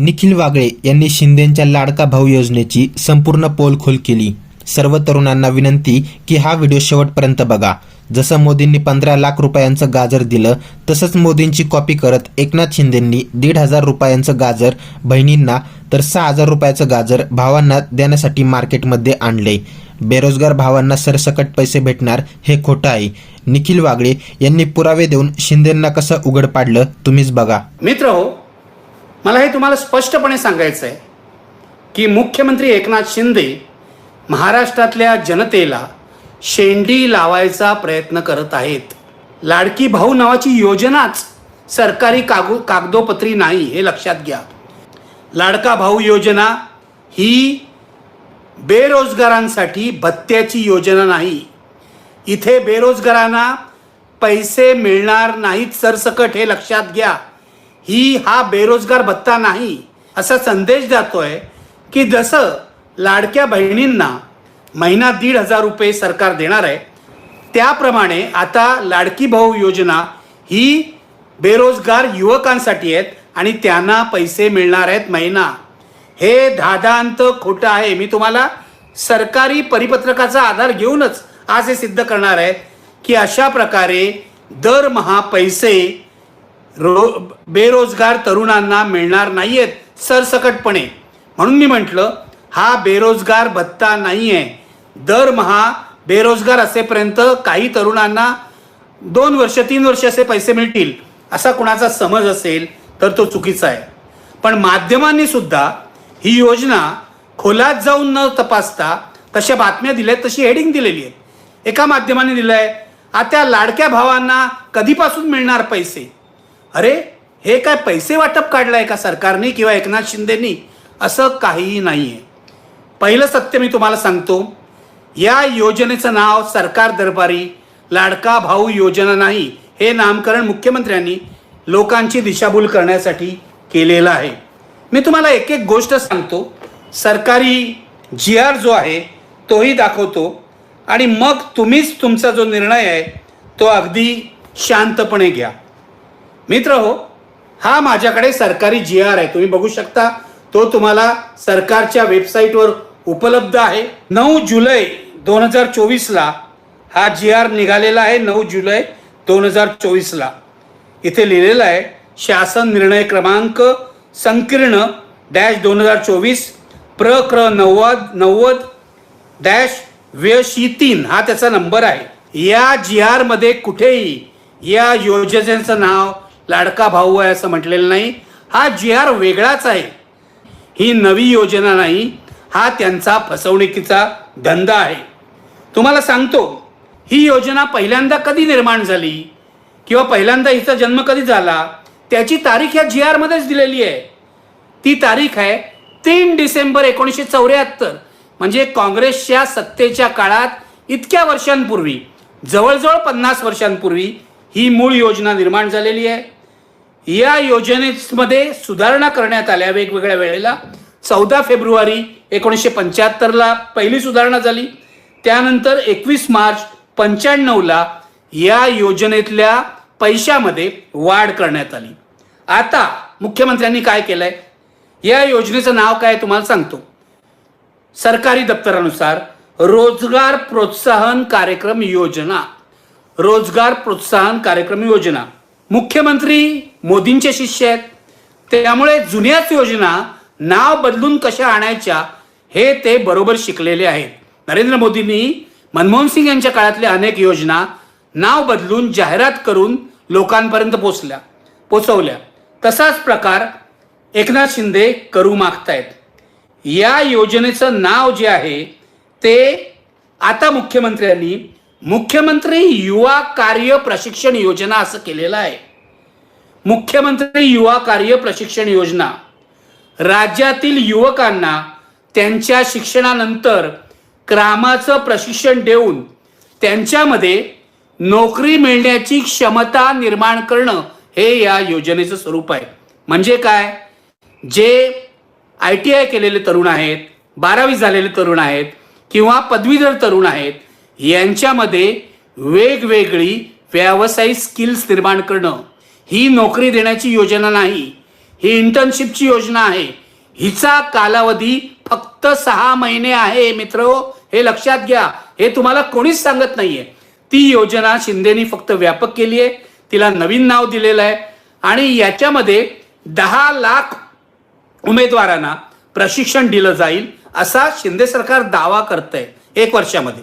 निखिल वागळे यांनी शिंदेंच्या लाडका भाऊ योजनेची संपूर्ण पोलखोल केली. सर्व तरुणांना विनंती की हा व्हिडिओ शेवटपर्यंत बघा. जसं मोदींनी पंधरा लाख रुपयांचं गाजर दिलं तसंच मोदींची कॉपी करत एकनाथ शिंदेंनी दीड हजार रुपयांचं गाजर बहिणींना तर सहा हजार रुपयाचं गाजर भावांना देण्यासाठी मार्केटमध्ये आणले. बेरोजगार भावांना सरसकट पैसे भेटणार हे खोटं आहे. निखिल वागळे यांनी पुरावे देऊन शिंदेंना कसं उघड पाडलं तुम्हीच बघा. मित्र हो मला हे तुम्हाला स्पष्टपणे सांगायचं आहे की मुख्यमंत्री एकनाथ शिंदे महाराष्ट्रातल्या जनतेला शेंडी लावायचा प्रयत्न करत आहेत. लाडकी भाऊ नावाची योजनाच सरकारी कागू कागदोपत्री नाही हे लक्षात घ्या. लाडका भाऊ योजना ही बेरोजगारांसाठी भत्त्याची योजना नाही. इथे बेरोजगारांना पैसे मिळणार नाहीत सरसकट हे लक्षात घ्या. ही हा बेरोजगार भत्ता नाही असा संदेश जातोय की जसं लाडक्या बहिणींना महिना दीड हजार रुपये सरकार देणार आहे त्याप्रमाणे आता लाडकी भाऊ योजना ही बेरोजगार युवकांसाठी आहेत आणि त्यांना पैसे मिळणार आहेत महिना. हे धादांत खोटं आहे. मी तुम्हाला सरकारी परिपत्रकाचा आधार घेऊनच आज हे सिद्ध करणार आहे की अशा प्रकारे दरमहा पैसे रो बेरोजगार तरुणांना मिळणार नाही आहेत सरसकटपणे. म्हणून मी म्हटलं हा बेरोजगार भत्ता नाही आहे दरमहा बेरोजगार असेपर्यंत काही तरुणांना दोन वर्ष तीन वर्ष असे पैसे मिळतील असा कुणाचा समज असेल तर तो चुकीचा आहे. पण माध्यमांनी सुद्धा ही योजना खोलात जाऊन न तपासता तशा बातम्या दिल्यात तशी हेडिंग दिलेली आहे एका माध्यमाने दिलं आहे आता लाडक्या भावांना कधीपासून मिळणार पैसे? अरे हे काय पैसे वाटप काढलंय का सरकारने किंवा एकनाथ शिंदेनी? असं काहीही नाही आहे पहिलं सत्य मी तुम्हाला सांगतो. या योजनेचं नाव सरकार दरबारी लाडका भाऊ योजना नाही हे नामकरण मुख्यमंत्र्यांनी लोकांची दिशाभूल करण्यासाठी केलेलं आहे. मी तुम्हाला एक एक गोष्ट सांगतो. सरकारी जी आर जो आहे तोही दाखवतो. आणि मग तुम्हीच तुमचा जो निर्णय आहे तो अगदी शांतपणे घ्या. मित्र हो हा माझ्याकडे सरकारी जी आर आहे. तुम्ही बघू शकता तो तुम्हाला सरकारच्या वेबसाईटवर उपलब्ध आहे. नऊ जुलै दोन हजार चोवीसला हा जी आर निघालेला आहे. नऊ जुलै दोन हजार चोवीसला. इथे लिहिलेलं आहे शासन निर्णय क्रमांक संकीर्ण डॅश दोन हजार चोवीस प्र क्र नव्वद नव्वद डॅश व्यशी तीन हा त्याचा नंबर आहे. या जी आरमध्ये कुठेही या योजनेचं नाव लाडका भाऊ आहे असं म्हटलेलं नाही. हा जी आर वेगळाच आहे. ही नवी योजना नाही हा त्यांचा फसवणुकीचा धंदा आहे. तुम्हाला सांगतो ही योजना पहिल्यांदा कधी निर्माण झाली? किंवा पहिल्यांदा हिचा जन्म कधी झाला? त्याची तारीख या जी आरमध्येच दिलेली आहे. ती तारीख आहे तीन डिसेंबर एकोणीसशे चौऱ्याहत्तर. म्हणजे काँग्रेसच्या सत्तेच्या काळात इतक्या वर्षांपूर्वी जवळजवळ पन्नास वर्षांपूर्वी ही मूळ योजना निर्माण झालेली आहे. या योजनेमध्ये सुधारणा करण्यात आल्या वेगवेगळ्या वेळेला. चौदा फेब्रुवारी एकोणीसशे पंच्याहत्तरला पहिली सुधारणा झाली. त्यानंतर एकवीस मार्च पंच्याण्णवला या योजनेतल्या पैशामध्ये वाढ करण्यात आली. आता मुख्यमंत्र्यांनी काय केलंय? या योजनेचं नाव काय तुम्हाला सांगतो. सरकारी दप्तरानुसार रोजगार प्रोत्साहन कार्यक्रम योजना. रोजगार प्रोत्साहन कार्यक्रम योजना. मुख्यमंत्री मोदींचे शिष्य आहेत. त्यामुळे जुन्याच योजना नाव बदलून कशा आणायच्या हे ते बरोबर शिकलेले आहेत. नरेंद्र मोदींनी मनमोहन सिंग यांच्या काळातल्या अनेक योजना नाव बदलून जाहिरात करून लोकांपर्यंत पोचल्या पोचवल्या. तसाच प्रकार एकनाथ शिंदे करू मागतायत. या योजनेचं नाव जे आहे ते आता मुख्यमंत्र्यांनी मुख्यमंत्री युवा कार्य प्रशिक्षण योजना असं केलेलं आहे. मुख्यमंत्री युवा कार्य प्रशिक्षण योजना. राज्यातील युवकांना त्यांच्या शिक्षणानंतर कामाचं प्रशिक्षण देऊन त्यांच्यामध्ये नोकरी मिळण्याची क्षमता निर्माण करणं हे या योजनेचं स्वरूप आहे. म्हणजे काय? जे आय टी आय केलेले तरुण आहेत बारावी झालेले तरुण आहेत किंवा पदवीधर तरुण आहेत यांच्यामध्ये वेगवेगळी व्यावसायिक स्किल्स निर्माण करणं ही नोकरी देण्याची योजना नाही ही इंटर्नशिपची योजना आहे. हिचा कालावधी फक्त सहा महिने आहे मित्र. हे लक्षात घ्या. हे तुम्हाला कोणीच सांगत नाहीये. ती योजना शिंदेनी फक्त व्यापक केली आहे. तिला नवीन नाव दिलेलं आहे. आणि याच्यामध्ये दहा लाख उमेदवारांना प्रशिक्षण दिलं जाईल असा शिंदे सरकार दावा करतंय. एक वर्षामध्ये.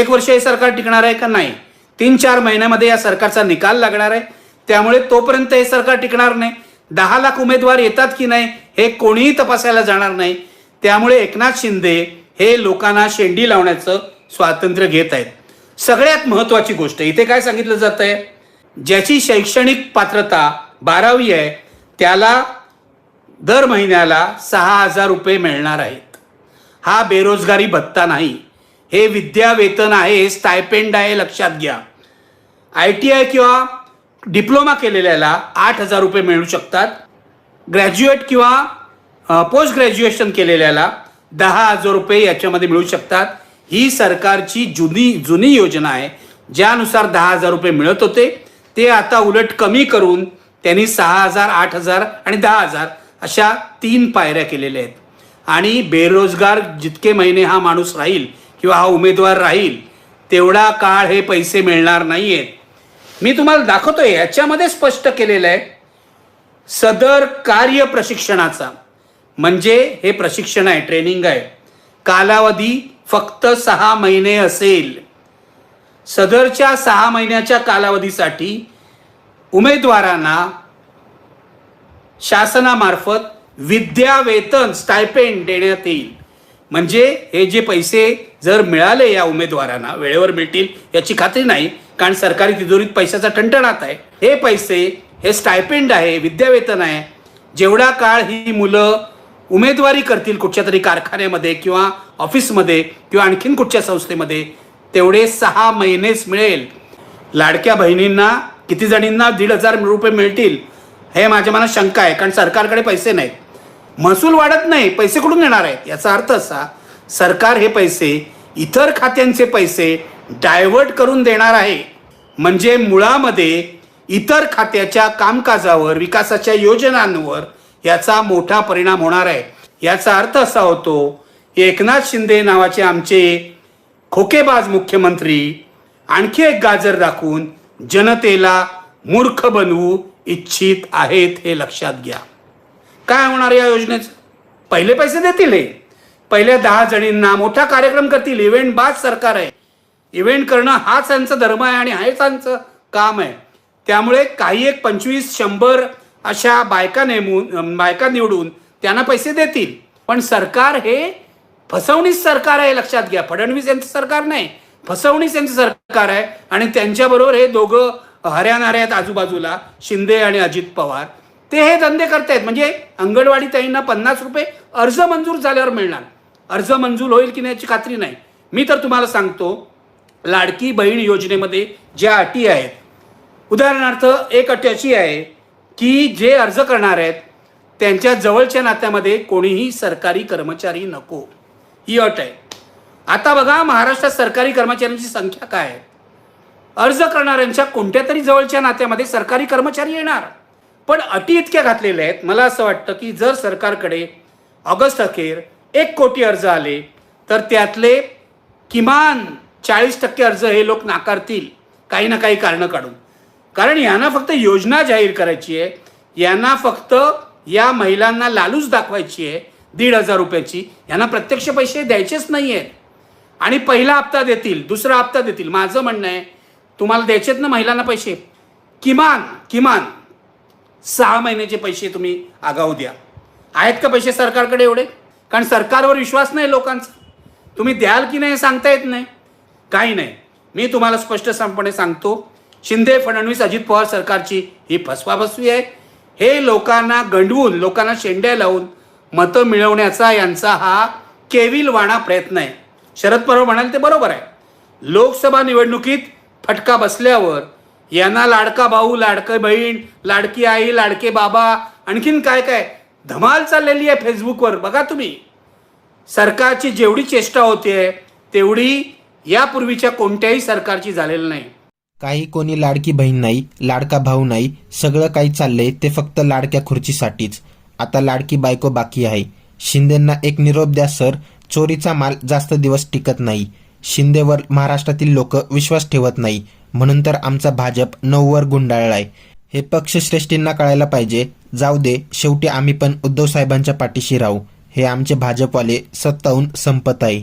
एक वर्ष हे सरकार टिकणार आहे का? नाही. तीन चार महिन्यामध्ये या सरकारचा निकाल लागणार आहे. त्यामुळे तोपर्यंत हे सरकार टिकणार नाही. दहा लाख उमेदवार येतात की नाही हे कोणीही तपासायला जाणार नाही. त्यामुळे एकनाथ शिंदे हे लोकांना शेंडी लावण्याचं स्वातंत्र्य घेत आहेत. सगळ्यात महत्वाची गोष्ट इथे काय सांगितलं जात आहे? ज्याची शैक्षणिक पात्रता बारावी आहे त्याला दर महिन्याला सहा हजार रुपये मिळणार आहेत. हा बेरोजगारी भत्ता नाही. हे विद्या वेतन आहे हे स्टायपेंड आहे लक्षात घ्या. आय टी आय किंवा डिप्लोमा केलेल्याला आठ हजार रुपये मिळू शकतात. ग्रॅज्युएट किंवा पोस्ट ग्रॅज्युएशन केलेल्याला दहा हजार रुपये याच्यामध्ये मिळू शकतात. ही सरकारची जुनी जुनी योजना आहे. ज्यानुसार दहा हजार रुपये मिळत होते ते आता उलट कमी करून त्यांनी सहा हजार आठ हजार आणि दहा हजार अशा तीन पायऱ्या केलेल्या आहेत. आणि बेरोजगार जितके महिने हा माणूस राहील किंवा हा उमेदवार राहील तेवढा काळ हे पैसे मिळणार नाही आहेत मी तुम्हाला दाखवतोय याच्यामध्ये स्पष्ट केलेलं आहे. सदर कार्य प्रशिक्षणाचा म्हणजे हे प्रशिक्षण आहे ट्रेनिंग आहे. कालावधी फक्त सहा महिने असेल. सदरच्या सहा महिन्याच्या कालावधीसाठी उमेदवारांना शासनामार्फत विद्या वेतन स्टायपेंड देण्यात येईल. म्हणजे हे जे पैसे जर मिळाले या उमेदवारांना वेळेवर मिळतील याची खात्री नाही कारण सरकारी तिजोरीत पैशाचा टणटणात आहे. हे पैसे हे स्टायपेंड आहे विद्यावेतन आहे. जेवढा काळ ही मुलं उमेदवारी करतील कुठच्या तरी कारखान्यामध्ये किंवा ऑफिसमध्ये किंवा आणखीन कुठच्या संस्थेमध्ये तेवढे सहा महिनेच मिळेल. लाडक्या बहिणींना किती जणींना दीड हजार रुपये मिळतील हे माझ्या मनात शंका आहे कारण सरकारकडे पैसे नाहीत. महसूल वाढत नाही पैसे कुठून येणार आहेत? याचा अर्थ असा सरकार हे पैसे इतर खात्यांचे पैसे डायव्हर्ट करून देणार आहे. म्हणजे मुळामध्ये इतर खात्याच्या कामकाजावर विकासाच्या योजनांवर याचा मोठा परिणाम होणार आहे. याचा अर्थ असा होतो की एकनाथ शिंदे नावाचे आमचे खोकेबाज मुख्यमंत्री आणखी एक गाजर दाखवून जनतेला मूर्ख बनवू इच्छित आहेत हे लक्षात घ्या. काय होणार या योजनेचं? पहिले पैसे देतील हे. पहिल्या दहा जणींना मोठा कार्यक्रम करतील. इव्हेंट बाज सरकार आहे. इव्हेंट करणं हाच त्यांचा धर्म आहे आणि हेच त्यांचं काम आहे. त्यामुळे काही एक पंचवीस शंभर अशा बायका नेमून बायका निवडून त्यांना पैसे देतील. पण सरकार हे फसवणीच सरकार आहे लक्षात घ्या. फडणवीस यांचं सरकार नाही. फसवणीच यांचं सरकार आहे आणि त्यांच्याबरोबर हे दोघं हऱ्यानारे आहेत आजूबाजूला शिंदे आणि अजित पवार. ते हे धंदे करतायत. म्हणजे अंगणवाडी ताईंना पन्नास रुपये अर्ज मंजूर झाल्यावर मिळणार. अर्ज मंजूर होईल की नाही याची खात्री नाही. मी तर तुम्हाला सांगतो लाडकी बहीण योजनेमध्ये ज्या अटी आहेत उदाहरणार्थ एक अट अशी आहे की जे अर्ज करणार आहेत त्यांच्या जवळच्या नात्यामध्ये कोणीही सरकारी कर्मचारी नको. ही अट आहे. आता बघा महाराष्ट्रात सरकारी कर्मचाऱ्यांची संख्या काय आहे? अर्ज करणाऱ्यांच्या कोणत्या तरी जवळच्या नात्यामध्ये सरकारी कर्मचारी येणार. पण अटी इतक्या घातलेल्या आहेत मला असं वाटतं की जर सरकारकडे ऑगस्ट अखेर एक कोटी अर्ज आले तर त्यातले किमान चाळीस टक्के अर्ज हे लोक नाकारतील काही ना काही कारणं काढून. कारण यांना फक्त योजना जाहीर करायची आहे यांना फक्त या महिलांना लालूच दाखवायची आहे दीड हजार रुपयाची. यांना प्रत्यक्ष पैसे द्यायचेच नाही आहेत आणि पहिला हप्ता देतील दुसरा हप्ता देतील. माझं म्हणणं आहे तुम्हाला द्यायचेत ना महिलांना पैसे? किमान किमान सहा महिन्याचे पैसे तुम्ही आगाऊ द्या. आहेत का पैसे सरकारकडे एवढे? कारण सरकारवर विश्वास नाही लोकांचा. तुम्ही द्याल की नाही हे सांगता येत नाही. काही नाही. मी तुम्हाला स्पष्ट संपणे सांगतो शिंदे फडणवीस अजित पवार सरकारची ही फसवाफसवी आहे. हे लोकांना गंडवून लोकांना शेंड्या लावून मतं मिळवण्याचा यांचा हा केविलवाणा प्रयत्न आहे. शरद पवार म्हणाले ते बरोबर आहे. लोकसभा निवडणुकीत फटका बसल्यावर यांना लाडका भाऊ लाडकं बहीण लाडकी आई लाडके बाबा आणखीन काय काय धमाल चाललेली आहे फेसबुकवर. बघा तुम्ही. सरकारची जेवढी चेष्टा होते तेवढी यापूर्वीच्या कोणत्याही सरकारची झालेली नाही. काही कोणी लाडकी बहीण नाही लाडका भाऊ नाही सगळं काही चाललंय ते फक्त लाडक्या खुर्चीसाठीच. आता लाडकी बायको बाकी आहे. शिंदेंना एक निरोप द्या सर. चोरीचा माल जास्त दिवस टिकत नाही. शिंदेवर महाराष्ट्रातील लोक विश्वास ठेवत नाही. म्हणून तर आमचा भाजप नऊवर गुंडाळलाय. हे पक्षश्रेष्ठींना कळायला पाहिजे. जाऊ दे शेवटी आम्ही पण उद्धव साहेबांच्या पाठीशी राहू. हे आमचे भाजपवाले सत्ताहून संपत आहे.